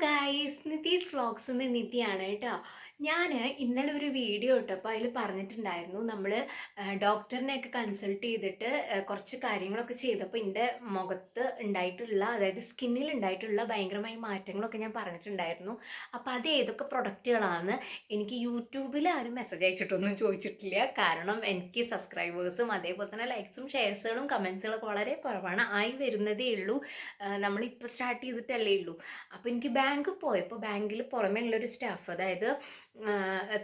Guys നിതീസ് vlogs നിന്ന് നിധിയാണ് കേട്ടോ ഞാൻ ഇന്നലെ ഒരു വീഡിയോ ഇട്ടപ്പോൾ അതിൽ പറഞ്ഞിട്ടുണ്ടായിരുന്നു. നമ്മൾ ഡോക്ടറിനെയൊക്കെ കൺസൾട്ട് ചെയ്തിട്ട് കുറച്ച് കാര്യങ്ങളൊക്കെ ചെയ്തപ്പോൾ എന്റെ മുഖത്ത് ഉണ്ടായിട്ടുള്ള അതായത് സ്കിന്നിൽ ഉണ്ടായിട്ടുള്ള ഭയങ്കരമായ മാറ്റങ്ങളൊക്കെ ഞാൻ പറഞ്ഞിട്ടുണ്ടായിരുന്നു. അപ്പോൾ അത് ഏതൊക്കെ പ്രൊഡക്റ്റുകളാണ് എനിക്ക് യൂട്യൂബിൽ ആരും മെസ്സേജ് അയച്ചിട്ടൊന്നും ചോദിച്ചിട്ടില്ല. കാരണം എനിക്ക് സബ്സ്ക്രൈബേഴ്സും അതേപോലെ തന്നെ ലൈക്സും ഷെയർസുകളും കമൻസുകളൊക്കെ വളരെ കുറവാണ്. ആയി വരുന്നതേ ഉള്ളൂ. നമ്മളിപ്പോൾ സ്റ്റാർട്ട് ചെയ്തിട്ടല്ലേ ഉള്ളൂ. അപ്പോൾ എനിക്ക് ബാങ്ക് പോയപ്പോൾ ബാങ്കിൽ പുറമേ ഉള്ളൊരു സ്റ്റാഫ് അതായത്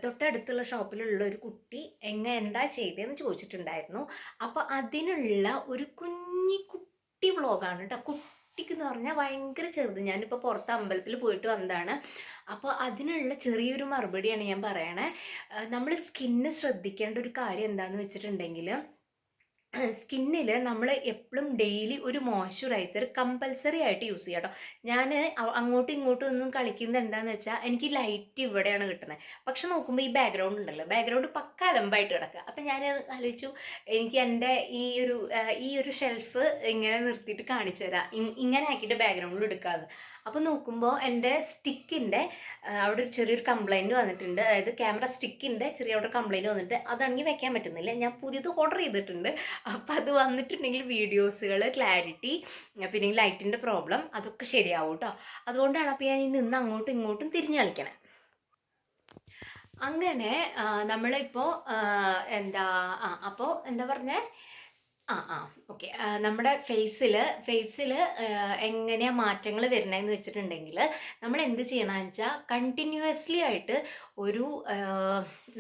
തൊട്ടടുത്തുള്ള ഷോപ്പിലുള്ള ഒരു കുട്ടി എങ്ങ എന്താ ചെയ്തതെന്ന് ചോദിച്ചിട്ടുണ്ടായിരുന്നു. അപ്പോൾ അതിനുള്ള ഒരു കുഞ്ഞി കുട്ടി വ്ളോഗാണ് കേട്ടോ. കുട്ടിക്ക് എന്ന് പറഞ്ഞാൽ ഭയങ്കര ചെറുത്. ഞാനിപ്പോൾ പുറത്ത് അമ്പലത്തിൽ പോയിട്ട് വന്നതാണ്. അപ്പോൾ അതിനുള്ള ചെറിയൊരു മറുപടിയാണ് ഞാൻ പറയണേ. നമ്മൾ സ്കിന്ന് ശ്രദ്ധിക്കേണ്ട ഒരു കാര്യം എന്താണെന്ന് വെച്ചിട്ടുണ്ടെങ്കിൽ സ്കിന്നിൽ നമ്മൾ എപ്പോഴും ഡെയിലി ഒരു മോയ്സ്ചറൈസർ കമ്പൽസറി ആയിട്ട് യൂസ് ചെയ്യാം കേട്ടോ ഞാൻ അങ്ങോട്ടും ഇങ്ങോട്ടും ഒന്നും കളിക്കുന്നത് എന്താണെന്ന് വെച്ചാൽ എനിക്ക് ലൈറ്റ് ഇവിടെയാണ് കിട്ടുന്നത് പക്ഷെ നോക്കുമ്പോൾ ഈ ബാക്ക്ഗ്രൗണ്ട് ഉണ്ടല്ലോ ബാക്ക്ഗ്രൗണ്ട് പക്ക അലമ്പായിട്ട് കിടക്കുക അപ്പം ഞാൻ ആലോചിച്ചു എനിക്ക് എന്റെ ഈ ഒരു ഈ ഒരു ഷെൽഫ് ഇങ്ങനെ നിർത്തിയിട്ട് കാണിച്ചു തരാം. ഇങ്ങനെ ആക്കിയിട്ട് ബാക്ക്ഗ്രൗണ്ടിൽ എടുക്കാമെന്ന് അപ്പോൾ നോക്കുമ്പോൾ എന്റെ സ്റ്റിക്കിന്റെ അവിടെ ഒരു ചെറിയൊരു കംപ്ലൈന്റ് വന്നിട്ടുണ്ട്. അതായത് ക്യാമറ സ്റ്റിക്കിന്റെ ചെറിയ അവിടെ കംപ്ലൈന്റ് വന്നിട്ട് അതാണെങ്കിൽ വെക്കാൻ പറ്റുന്നില്ല. ഞാൻ പുതിയത് ഓർഡർ ചെയ്തിട്ടുണ്ട്. അപ്പോൾ അത് വന്നിട്ടുണ്ടെങ്കിൽ വീഡിയോസുകൾ ക്ലാരിറ്റി പിന്നെ ലൈറ്റിന്റെ പ്രോബ്ലം അതൊക്കെ ശരിയാവും കേട്ടോ അതുകൊണ്ടാണ് അപ്പോൾ ഞാൻ നിന്ന് അങ്ങോട്ടും ഇങ്ങോട്ടും തിരിഞ്ഞു കളിക്കണേ. അങ്ങനെ നമ്മളിപ്പോൾ എന്താ ആ അപ്പോൾ എന്താ പറഞ്ഞേ? ആ ആ ഓക്കെ. നമ്മുടെ ഫേസിൽ ഫേസിൽ എങ്ങനെയാണ് മാറ്റങ്ങൾ വരുന്നതെന്ന് വെച്ചിട്ടുണ്ടെങ്കിൽ നമ്മൾ എന്ത് ചെയ്യണമെന്ന് വെച്ചാൽ കണ്ടിന്യൂസ്ലി ആയിട്ട് ഒരു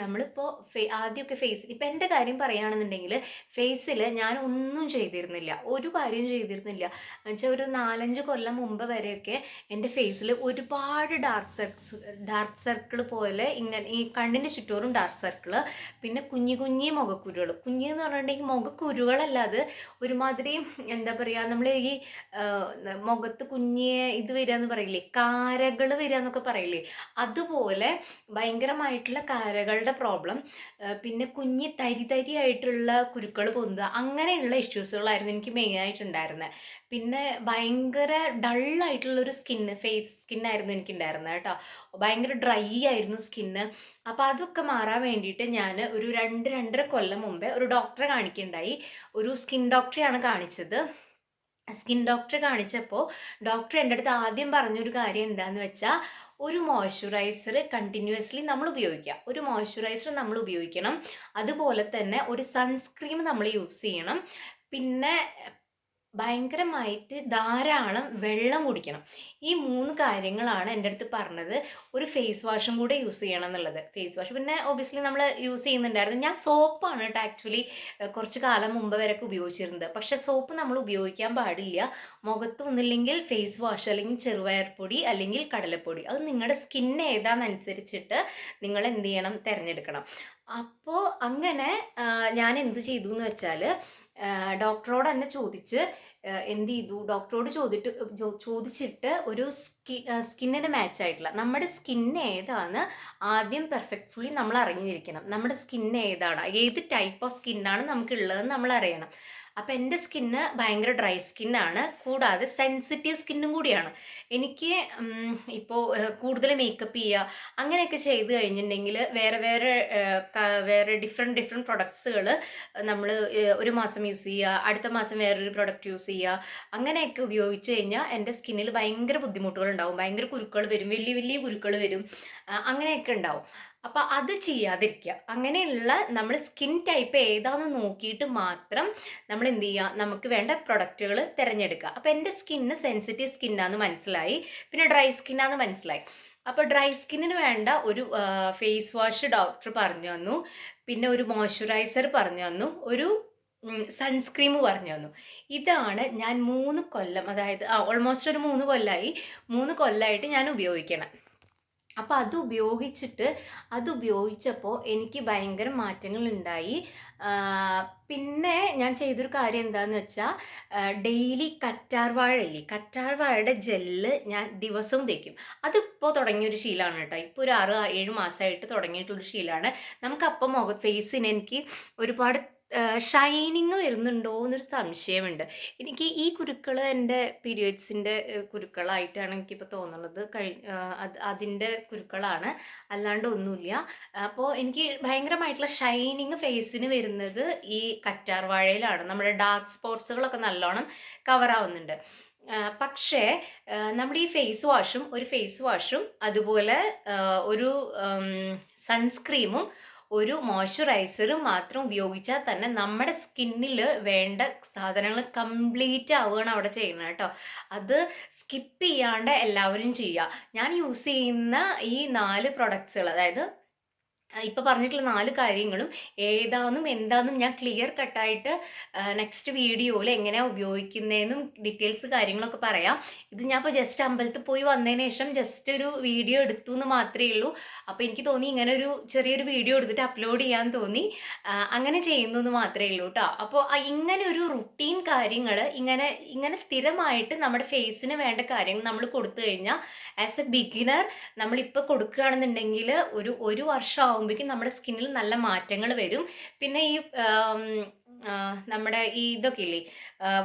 നമ്മളിപ്പോൾ ഫേ ആദ്യമൊക്കെ ഫേസ് ഇപ്പം എന്റെ കാര്യം പറയുകയാണെന്നുണ്ടെങ്കിൽ ഫേസിൽ ഞാൻ ഒന്നും ചെയ്തിരുന്നില്ല. ഒരു കാര്യം ചെയ്തിരുന്നില്ല. എന്നുവെച്ചാൽ ഒരു നാലഞ്ച് കൊല്ലം മുമ്പ് വരെയൊക്കെ എന്റെ ഫേസിൽ ഒരുപാട് ഡാർക്ക് സർക്സ് ഡാർക്ക് സർക്കിൾ പോലെ ഇങ്ങനെ ഈ കണ്ണിന്റെ ചുറ്റോറും ഡാർക്ക് സർക്കിൾ പിന്നെ കുഞ്ഞു കുഞ്ഞി മുഖക്കുരുകൾ കുഞ്ഞി എന്ന് പറഞ്ഞിട്ടുണ്ടെങ്കിൽ മുഖക്കുരുകളല്ലാതെ ഒരുമാതിരി എന്താ പറയുക നമ്മൾ ഈ മുഖത്ത് കുഞ്ഞിയെ ഇത് വരിക എന്ന് പറയില്ലേ? കാരകൾ വരിക എന്നൊക്കെ പറയില്ലേ? അതുപോലെ ഭയങ്കരമായിട്ടുള്ള കാരകളുടെ പ്രോബ്ലം പിന്നെ കുഞ്ഞി തരി തരി ആയിട്ടുള്ള കുരുക്കൾ പൊന്തുക അങ്ങനെയുള്ള ഇഷ്യൂസുകളായിരുന്നു എനിക്ക് മെയിനായിട്ടുണ്ടായിരുന്നത് പിന്നെ ഭയങ്കര ഡള്ളായിട്ടുള്ള ഒരു സ്കിന്ന് ഫേസ് സ്കിന്നായിരുന്നു എനിക്കുണ്ടായിരുന്നത് കേട്ടോ. ഭയങ്കര ഡ്രൈ ആയിരുന്നു സ്കിന്ന് അപ്പോൾ അതൊക്കെ മാറാൻ വേണ്ടിയിട്ട് ഞാൻ ഒരു രണ്ട് രണ്ടര കൊല്ലം മുമ്പേ ഒരു ഡോക്ടറെ കാണിക്കുകയുണ്ടായി ഒരു സ്കിൻ ഡോക്ടറെയാണ് കാണിച്ചത്. സ്കിൻ ഡോക്ടറെ കാണിച്ചപ്പോൾ ഡോക്ടർ എന്റെ അടുത്ത് ആദ്യം പറഞ്ഞൊരു കാര്യം എന്താണെന്ന് വെച്ചാൽ ഒരു മോയ്സ്ചറൈസർ കണ്ടിന്യൂസ്ലി നമ്മൾ ഉപയോഗിക്കുക. ഒരു മോയ്സ്ചറൈസർ നമ്മൾ ഉപയോഗിക്കണം. അതുപോലെ തന്നെ ഒരു സൺസ്ക്രീം നമ്മൾ യൂസ് ചെയ്യണം. പിന്നെ ഭയങ്കരമായിട്ട് ധാരാളം വെള്ളം കുടിക്കണം. ഈ മൂന്ന് കാര്യങ്ങളാണ് എന്റെ അടുത്ത് പറഞ്ഞത്. ഒരു ഫേസ് വാഷും കൂടെ യൂസ് ചെയ്യണം എന്നുള്ളത്. ഫേസ് വാഷ് പിന്നെ ഒബിയസ്ലി നമ്മൾ യൂസ് ചെയ്യുന്നുണ്ടായിരുന്നു. ഞാൻ സോപ്പാണ് കേട്ടോ ആക്ച്വലി കുറച്ച് കാലം മുമ്പ് വരെയൊക്കെ ഉപയോഗിച്ചിരുന്നത്. പക്ഷേ സോപ്പ് നമ്മൾ ഉപയോഗിക്കാൻ പാടില്ല. മുഖത്ത് ഒന്നില്ലെങ്കിൽ ഫേസ് വാഷ് അല്ലെങ്കിൽ ചെറുപയർ പൊടി അല്ലെങ്കിൽ കടലപ്പൊടി. അത് നിങ്ങളുടെ സ്കിൻ ഏതാണെന്നനുസരിച്ചിട്ട് നിങ്ങൾ എന്ത് ചെയ്യണം? തിരഞ്ഞെടുക്കണം. അപ്പോൾ അങ്ങനെ ഞാൻ എന്ത് ചെയ്തു എന്ന് വെച്ചാൽ ഡോക്ടറോട് തന്നെ ചോദിച്ച് എന്ത് ചെയ്തു? ഡോക്ടറോട് ചോദിട്ട് ചോദിച്ചിട്ട് ഒരു സ്കി സ്കിന്നിന് മാച്ച് ആയിട്ടുള്ള നമ്മുടെ സ്കിന്ന് ഏതാണ് ആദ്യം പെർഫെക്റ്റ്ഫുള്ളി നമ്മൾ അറിഞ്ഞിരിക്കണം. നമ്മുടെ സ്കിന്ന് ഏതാണ് ഏത് ടൈപ്പ് ഓഫ് സ്കിന്നാണ് നമുക്കുള്ളതെന്ന് നമ്മൾ അറിയണം. അപ്പം എന്റെ സ്കിന്ന് ഭയങ്കര ഡ്രൈ സ്കിന്നാണ് കൂടാതെ സെൻസിറ്റീവ് സ്കിന്നും കൂടിയാണ്. എനിക്ക് ഇപ്പോൾ കൂടുതൽ മേക്കപ്പ് ചെയ്യുക അങ്ങനെയൊക്കെ ചെയ്ത് കഴിഞ്ഞിട്ടുണ്ടെങ്കിൽ വേറെ വേറെ വേറെ ഡിഫറെന്റ് ഡിഫറെന്റ് പ്രൊഡക്ട്സുകൾ നമ്മൾ ഒരു മാസം യൂസ് ചെയ്യുക അടുത്ത മാസം വേറൊരു പ്രൊഡക്റ്റ് യൂസ് ചെയ്യുക. അങ്ങനെയൊക്കെ ഉപയോഗിച്ച് കഴിഞ്ഞാൽ എന്റെ സ്കിന്നിൽ ഭയങ്കര ബുദ്ധിമുട്ടുകൾ ഉണ്ടാവും. ഭയങ്കര കുരുക്കൾ വരും. വലിയ വലിയ കുരുക്കൾ വരും. അങ്ങനെയൊക്കെ ഉണ്ടാവും. അപ്പോൾ അത് ചെയ്യാതിരിക്കുക. അങ്ങനെയുള്ള നമ്മൾ സ്കിൻ ടൈപ്പ് ഏതാണെന്ന് നോക്കിയിട്ട് മാത്രം നമ്മൾ എന്ത് ചെയ്യുക? നമുക്ക് വേണ്ട പ്രൊഡക്റ്റുകൾ തിരഞ്ഞെടുക്കുക. അപ്പോൾ എന്റെ സ്കിന്ന് സെൻസിറ്റീവ് സ്കിന്നാന്ന് മനസ്സിലായി. പിന്നെ ഡ്രൈ സ്കിന്നാന്ന് മനസ്സിലായി. അപ്പോൾ ഡ്രൈ സ്കിന്നിന് വേണ്ട ഒരു ഫേസ് വാഷ് ഡോക്ടർ പറഞ്ഞു തന്നു. പിന്നെ ഒരു മോയ്സ്ചറൈസർ പറഞ്ഞു തന്നു. ഒരു സൺസ്ക്രീം പറഞ്ഞു തന്നു. ഇതാണ് ഞാൻ മൂന്ന് കൊല്ലം അതായത് ഓൾമോസ്റ്റ് ഒരു മൂന്ന് കൊല്ലമായി മൂന്ന് കൊല്ലമായിട്ട് ഞാൻ ഉപയോഗിക്കണം. അപ്പോൾ അത് ഉപയോഗിച്ചിട്ട് അത് ഉപയോഗിച്ചപ്പോൾ എനിക്ക് ഭയങ്കര മാറ്റങ്ങൾ ഉണ്ടായി. പിന്നെ ഞാൻ ചെയ്തൊരു കാര്യം എന്താണെന്ന് വെച്ചാൽ ഡെയിലി കറ്റാർ വാഴ ഇല്ലേ കറ്റാർ വാഴയുടെ ജെല്ല് ഞാൻ ദിവസവും തേക്കും. അതിപ്പോൾ തുടങ്ങിയൊരു ശീലമാണ് കേട്ടോ. ഇപ്പോൾ ഒരു ആറ് ഏഴ് മാസമായിട്ട് തുടങ്ങിയിട്ടുള്ളൊരു ശീലമാണ് നമുക്കപ്പം മുഖ ഫേസിന് എനിക്ക് ഒരുപാട് ഷൈനിങ് വരുന്നുണ്ടോ എന്നൊരു സംശയമുണ്ട്. എനിക്ക് ഈ കുരുക്കൾ എന്റെ പീരിയഡ്സിന്റെ കുരുക്കളായിട്ടാണ് എനിക്കിപ്പോൾ തോന്നുന്നത്. കഴി അത് അതിന്റെ കുരുക്കളാണ്. അല്ലാണ്ട് ഒന്നുമില്ല. അപ്പോൾ എനിക്ക് ഭയങ്കരമായിട്ടുള്ള ഷൈനിങ് ഫേസിന് വരുന്നത് ഈ കറ്റാർ വാഴയിലാണ്. നമ്മുടെ ഡാർക്ക് സ്പോട്സുകളൊക്കെ നല്ലോണം കവർ ആവുന്നുണ്ട്. പക്ഷേ നമ്മുടെ ഈ ഫേസ് വാഷും ഒരു ഫേസ് വാഷും അതുപോലെ ഒരു സൺസ്ക്രീമും ഒരു മോയ്സ്ചറൈസറും മാത്രം ഉപയോഗിച്ചാൽ തന്നെ നമ്മുടെ സ്കിന്നിൽ വേണ്ട സാധനങ്ങൾ കംപ്ലീറ്റ് ആവുകയാണ് അവിടെ ചെയ്യുന്നത് കേട്ടോ. അത് സ്കിപ്പ് ചെയ്യാണ്ട് എല്ലാവരും ചെയ്യുക. ഞാൻ യൂസ് ചെയ്യുന്ന ഈ നാല് പ്രൊഡക്ട്സുകൾ അതായത് ഇപ്പോൾ പറഞ്ഞിട്ടുള്ള നാല് കാര്യങ്ങളും ഏതാന്നും എന്താണെന്നും ഞാൻ ക്ലിയർ കട്ടായിട്ട് നെക്സ്റ്റ് വീഡിയോയിൽ എങ്ങനെയാണ് ഉപയോഗിക്കുന്നതെന്നും ഡീറ്റെയിൽസ് കാര്യങ്ങളൊക്കെ പറയാം. ഇത് ഞാൻ ഇപ്പോൾ ജസ്റ്റ് അമ്പലത്തിൽ പോയി വന്നതിന് ശേഷം ജസ്റ്റ് ഒരു വീഡിയോ എടുത്തു എന്ന് മാത്രമേ ഉള്ളൂ. അപ്പോൾ എനിക്ക് തോന്നി ഇങ്ങനെ ഒരു ചെറിയൊരു വീഡിയോ എടുത്തിട്ട് അപ്ലോഡ് ചെയ്യാൻ തോന്നി. അങ്ങനെ ചെയ്യുന്നു എന്ന് മാത്രമേ ഉള്ളൂ കേട്ടോ അപ്പോൾ ഇങ്ങനെ ഒരു റുട്ടീൻ കാര്യങ്ങൾ ഇങ്ങനെ ഇങ്ങനെ സ്ഥിരമായിട്ട് നമ്മുടെ ഫേസിന് വേണ്ട കാര്യങ്ങൾ നമ്മൾ കൊടുത്തു കഴിഞ്ഞാൽ ആസ് എ ബിഗിനർ നമ്മളിപ്പോൾ കൊടുക്കുകയാണെന്നുണ്ടെങ്കിൽ ഒരു ഒരു വർഷം ആകുമ്പോഴേക്കും നമ്മുടെ സ്കിന്നിൽ നല്ല മാറ്റങ്ങൾ വരും. പിന്നെ ഈ നമ്മുടെ ഈ ഇതൊക്കെ ഇല്ലേ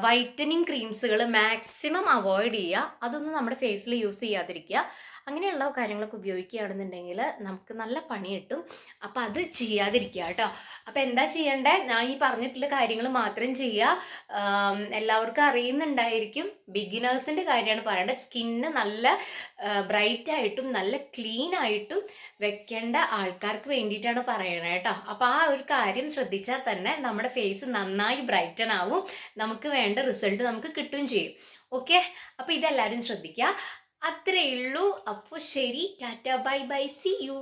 വൈറ്റനിങ് ക്രീംസുകൾ മാക്സിമം അവോയ്ഡ് ചെയ്യുക. അതൊന്നും നമ്മുടെ ഫേസിൽ യൂസ് ചെയ്യാതിരിക്കുക. അങ്ങനെയുള്ള കാര്യങ്ങളൊക്കെ ഉപയോഗിക്കുകയാണെന്നുണ്ടെങ്കിൽ നമുക്ക് നല്ല പണി കിട്ടും. അപ്പോൾ അത് ചെയ്യാതിരിക്കുക കേട്ടോ. അപ്പോൾ എന്താ ചെയ്യേണ്ടേ? ഞാൻ ഈ പറഞ്ഞിട്ടുള്ള കാര്യങ്ങൾ മാത്രം ചെയ്യുക. എല്ലാവർക്കും അറിയുന്നുണ്ടായിരിക്കും. ബിഗിനേഴ്സിന്റെ കാര്യമാണ് പറയേണ്ടത്. സ്കിന്ന് നല്ല ബ്രൈറ്റ് ആയിട്ടും നല്ല ക്ലീൻ ആയിട്ടും വെക്കേണ്ട ആൾക്കാർക്ക് വേണ്ടിയിട്ടാണ് പറയണത് കേട്ടോ. അപ്പോൾ ആ ഒരു കാര്യം ശ്രദ്ധിച്ചാൽ തന്നെ നമ്മുടെ ഫേസ് നന്നായി ബ്രൈറ്റൺ ആവും. നമുക്ക് വേണ്ട റിസൾട്ട് നമുക്ക് കിട്ടുകയും ചെയ്യും. ഓക്കെ അപ്പോൾ ഇതെല്ലാവരും ശ്രദ്ധിക്കുക. അത്രയേ ഉള്ളൂ. അപ്പോൾ ശരി. Tata. Bye bye. See you